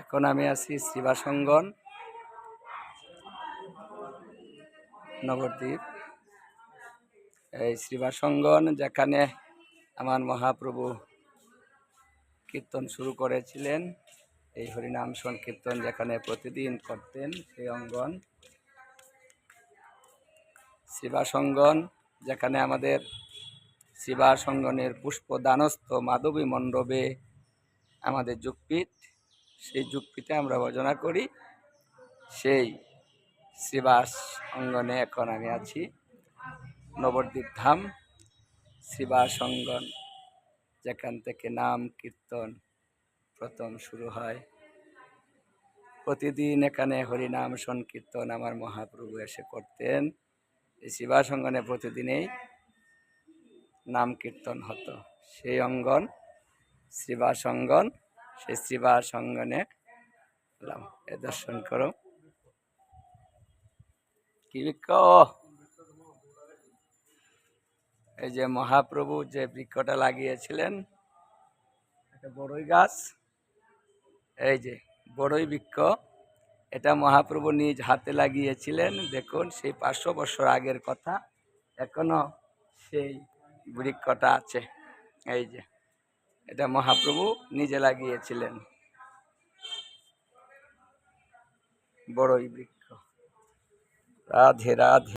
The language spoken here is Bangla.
এখন আমি আছি শ্রীবাসঙ্গন নবদ্বীপ। এই শ্রীবাসঙ্গন যেখানে আমার মহাপ্রভু কীর্তন শুরু করেছিলেন, এই হরিনাম সংকীর্তন যেখানে প্রতিদিন করতেন সেই অঙ্গন। শিবাসঙ্গন যেখানে আমাদের শিবাসঙ্গনের পুষ্পদানস্থ মাধবী মণ্ডপে আমাদের যুগপীঠ সেই যুক্তিতে আমরা ভজনা করি। সেই শিবাস অঙ্গনে এখন আমি আছি। নবদ্বীপ ধাম, শ্রীবাস অঙ্গন, যেখান থেকে নাম, কীর্তন প্রথম শুরু হয়। প্রতিদিন এখানে হরিনাম, সংকীর্তন আমার মহাপ্রভু এসে করতেন। এই শিবাসঙ্গনে প্রতিদিনেই নাম, কীর্তন হতো। সেই অঙ্গন, শ্রীবাস অঙ্গন সেই শ্রীবাস অঙ্গনে এলাম। এ দর্শন করো। কি বৃক্ষ? এই যে মহাপ্রভু যে বৃক্ষটা লাগিয়েছিলেন, একটা বড়ই গাছ। এই যে বড়ই বৃক্ষ, এটা মহাপ্রভু নিজ হাতে লাগিয়েছিলেন। দেখুন, সেই পাঁচশো বছর আগের কথা, এখনও সেই বৃক্ষটা আছে। এই যে এটা মহাপ্রভু নিজে লাগিয়েছিলেন। বড়ই বৃক্ষ। রাধে রাধে।